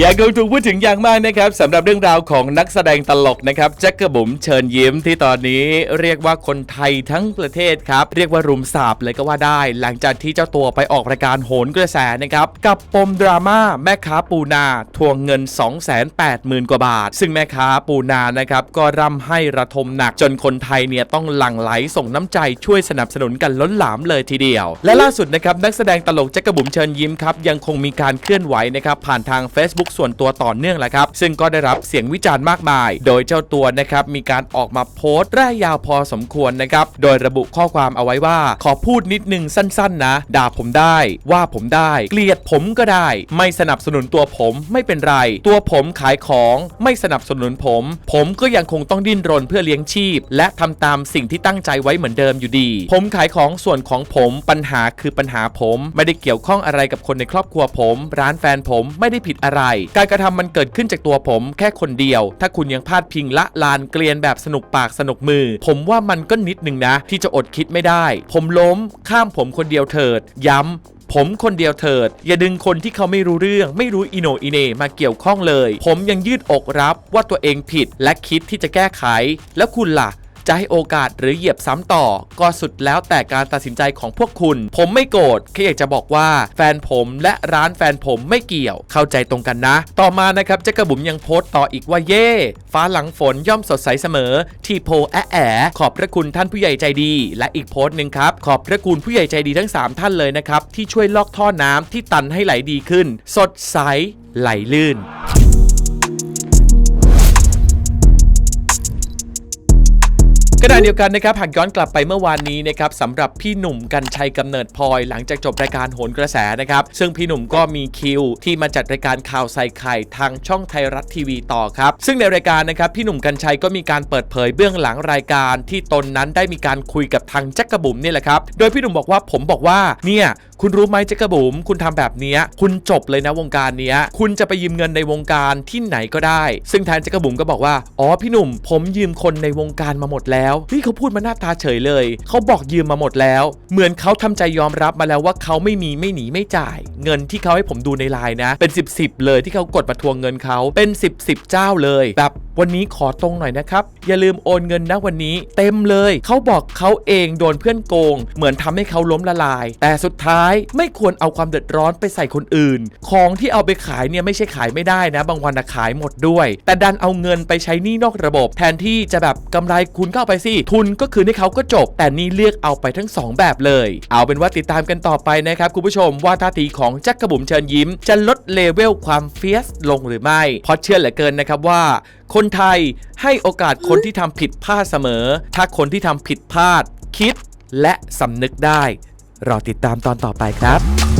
อยากคงถูกพูดถึงอย่างมากนะครับสำหรับเรื่องราวของนักแสดงตลกนะครับแจ็คกระบุ๋มเชิญยิ้มที่ตอนนี้เรียกว่าคนไทยทั้งประเทศครับ เรียกว่ารุมสาบเลยก็ว่าได้ หลังจากที่เจ้าตัวไปออกรายการโหนกระแสนะครับกับปมดราม่าแม่ค้าปูนาทวงเงิน 280,000 กว่าบาท ซึ่งแม่ค้าปูนานะครับก็ร่ำให้ระทมหนักจนคนไทยเนี่ยต้องหลั่งไหลส่งน้ำใจช่วยสนับสนุนกันล้นหลามเลยทีเดียว และล่าสุดนะครับนักแสดงตลกแจ็คกระบุ๋มเชิญยิ้มครับยังคงมีการเคลื่อนไหวนะครับผ่านทาง Facebook ส่วนตัวต่อเนื่องแหละครับ ซึ่งก็ได้รับเสียงวิจารณ์มากมาย โดยเจ้าตัวนะครับมีการออกมาโพสต์ร่ายยาวพอสมควรนะครับ โดยระบุข้อความเอาไว้ว่า ขอพูดนิดนึงสั้นๆ นะ ด่าผมได้ ว่าผมได้ เกลียดผมก็ได้ ไม่สนับสนุนตัวผมไม่เป็นไร ตัวผมขายของไม่สนับสนุนผม ผมก็ยังคงต้องดิ้นรนเพื่อเลี้ยงชีพ และทำตามสิ่งที่ตั้งใจไว้เหมือนเดิมอยู่ดี ผมขายของส่วนของผมปัญหาคือปัญหาผม ไม่ได้เกี่ยวข้องอะไรกับคนในครอบครัวผม ร้านแฟนผมไม่ได้ผิดอะไรการกระทำมันเกิดขึ้นจากตัวผม แค่คนเดียว ถ้าคุณยังพลาดพิงละลานเกลียนแบบสนุกปากสนุกมือ ผมว่ามันก็นิดนึงนะ ที่จะอดคิดไม่ได้ ผมล้มข้ามผมคนเดียวเถิด ย้ำผมคนเดียวเถิด อย่าดึงคนที่เขาไม่รู้เรื่อง ไม่รู้อิโนอิเนมาเกี่ยวข้องเลย ผมยังยืดอกรับว่าตัวเองผิดและคิดที่จะแก้ไข แล้วคุณล่ะ จะให้โอกาสหรือเหยียบซ้ำต่อ ก็สุดแล้วแต่การตัดสินใจของพวกคุณ ผมไม่โกรธแค่อยากจะบอกว่า แฟนผมและร้านแฟนผมไม่เกี่ยว เข้าใจตรงกันนะ ต่อมานะครับเจ๊กระบุ๋มยังโพสต์ต่ออีกว่าเย่ฟ้าหลังฝนย่อมสดใสเสมอ ที่โพแอะแอะขอบพระคุณท่านผู้ใหญ่ใจดี และอีกโพสต์หนึ่งครับ ขอบพระคุณผู้ใหญ่ใจดีทั้ง 3 ท่านเลยนะครับ ที่ช่วยลอกท่อน้ำที่ตันให้ไหลดีขึ้น สดใสไหลลื่น ขณะเดียวกันนะครับหากย้อนกลับไปเมื่อวานนี้นะครับสำหรับพี่หนุ่มกัญชัยกำเนิดพลอยหลังจากจบรายการโหนกระแสนะครับ ซึ่งพี่หนุ่มก็มีคิว ที่มาจัดรายการข่าวใส่ไข่ทางช่องไทยรัฐทีวีต่อครับ ซึ่งในรายการนะครับพี่หนุ่มกัญชัยก็มีการเปิดเผยเบื้องหลังรายการ ที่ตนนั้นได้มีการคุยกับทางแจ็คกระบุ๋มนี่แหละครับโดยพี่หนุ่มบอกว่าผมบอกว่าเนี่ยคุณรู้ไหมแจ็คกระบุ๋มคุณทำแบบนี้คุณจบเลยนะวงการเนี้ย คุณจะไปยืมเงินในวงการที่ไหนก็ได้ ซึ่งแทางแจ็คกระบุ๋มก็บอกว่า อ๋อพี่หนุ่ม ผมยืมคนในวงการมาหมดแล้วนี่เขาพูดมาหน้าตาเฉยเลย เขาบอกยืมมาหมดแล้ว เหมือนเขาทำใจยอมรับมาแล้วว่าเขาไม่มีไม่หนีไม่จ่าย เงินที่เขาให้ผมดูในไลน์นะ เป็น 10บสเลยที่เขากดมาทวงเงินเขาเป็น 10บสเจ้าเลย แบบวันนี้ขอตรงหน่อยนะครับ อย่าลืมโอนเงินนะวันนี้เต็มเลย เขาบอกเขาเองโดนเพื่อนโกง เหมือนทำให้เขาล้มละลาย แต่สุดท้ายไม่ควรเอาความเดือดร้อนไปใส่คนอื่น ของที่เอาไปขายเนี่ยไม่ใช่ขายไม่ได้นะ บางวันนะขายหมดด้วย แต่ดันเอาเงินไปใช้หนี้นอกระบบ แทนที่จะแบบกำไรคุณก็เอาไปสิทุนก็คืนให้เขาก็จบ แต่นี่เลือกเอาไปทั้งสองแบบเลย เอาเป็นว่าติดตามกันต่อไปนะครับคุณผู้ชมว่าท่าทีของแจ็คกระบุ๋มเชิญยิ้ม จะลดเลเวลความเฟียสลงหรือไม่เพราะเชื่อเหลือเกินนะครับว่า คนไทยให้โอกาสคนที่ทำผิดพลาดเสมอ ถ้าคนที่ทำผิดพลาดคิดและสำนึกได้ รอติดตามตอนต่อไปครับ